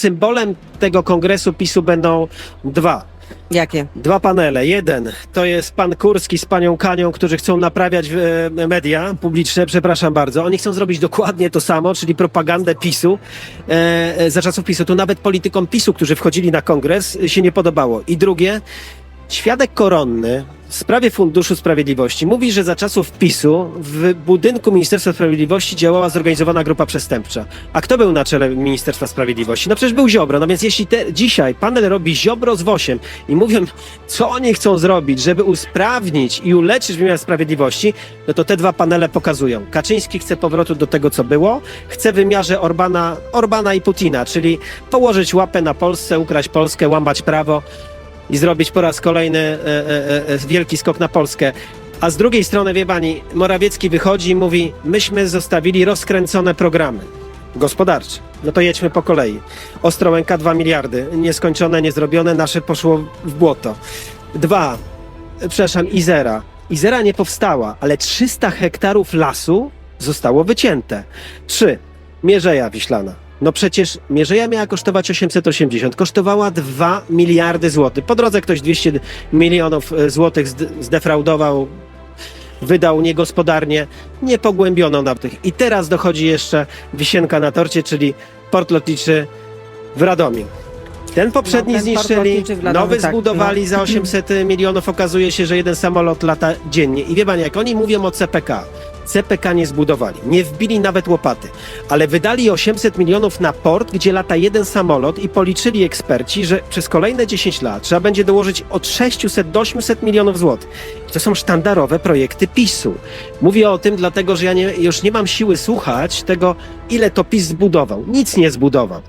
Symbolem tego kongresu PiSu będą dwa. Jakie? Dwa panele. Jeden to jest pan Kurski z panią Kanią, którzy chcą naprawiać e, media publiczne, przepraszam bardzo. Oni chcą zrobić dokładnie to samo, czyli propagandę PiSu e, e, za czasów PiSu. To nawet politykom PiSu, którzy wchodzili na kongres, się nie podobało. I drugie, świadek koronny w sprawie Funduszu Sprawiedliwości mówi, że za czasów PiSu w budynku Ministerstwa Sprawiedliwości działała zorganizowana grupa przestępcza. A kto był na czele Ministerstwa Sprawiedliwości? No przecież był Ziobro. No więc jeśli te, dzisiaj panel robi Ziobro z Wosiem i mówią, co oni chcą zrobić, żeby usprawnić i uleczyć wymiar sprawiedliwości, no to te dwa panele pokazują. Kaczyński chce powrotu do tego, co było, chce w wymiarze Orbana, Orbana i Putina, czyli położyć łapę na Polsce, ukraść Polskę, łamać prawo i zrobić po raz kolejny e, e, e, wielki skok na Polskę. A z drugiej strony, wie pani, Morawiecki wychodzi i mówi, myśmy zostawili rozkręcone programy gospodarcze. No to jedźmy po kolei. Ostrołęka 2 miliardy, nieskończone, niezrobione, nasze poszło w błoto. Dwa, e, przepraszam, Izera. Izera nie powstała, ale 300 hektarów lasu zostało wycięte. Trzy, Mierzeja Wiślana. No przecież Mierzeja miała kosztować 880, kosztowała 2 miliardy złotych. Po drodze ktoś 200 milionów e, złotych zd- zdefraudował, wydał niegospodarnie, nie pogłębiono na tych. I teraz dochodzi jeszcze wisienka na torcie, czyli port lotniczy w Radomiu. Ten poprzedni No, ten zniszczyli, Radomiu, nowy tak, zbudowali no. za 800 milionów. Okazuje się, że jeden samolot lata dziennie. I wie pan, jak oni mówią o CPK, CPK nie zbudowali, nie wbili nawet łopaty, ale wydali 800 milionów na port, gdzie lata jeden samolot i policzyli eksperci, że przez kolejne 10 lat trzeba będzie dołożyć od 600 do 800 milionów złotych. To są sztandarowe projekty PiSu. Mówię o tym dlatego, że ja nie, już nie mam siły słuchać tego, ile to PiS zbudował. Nic nie zbudował.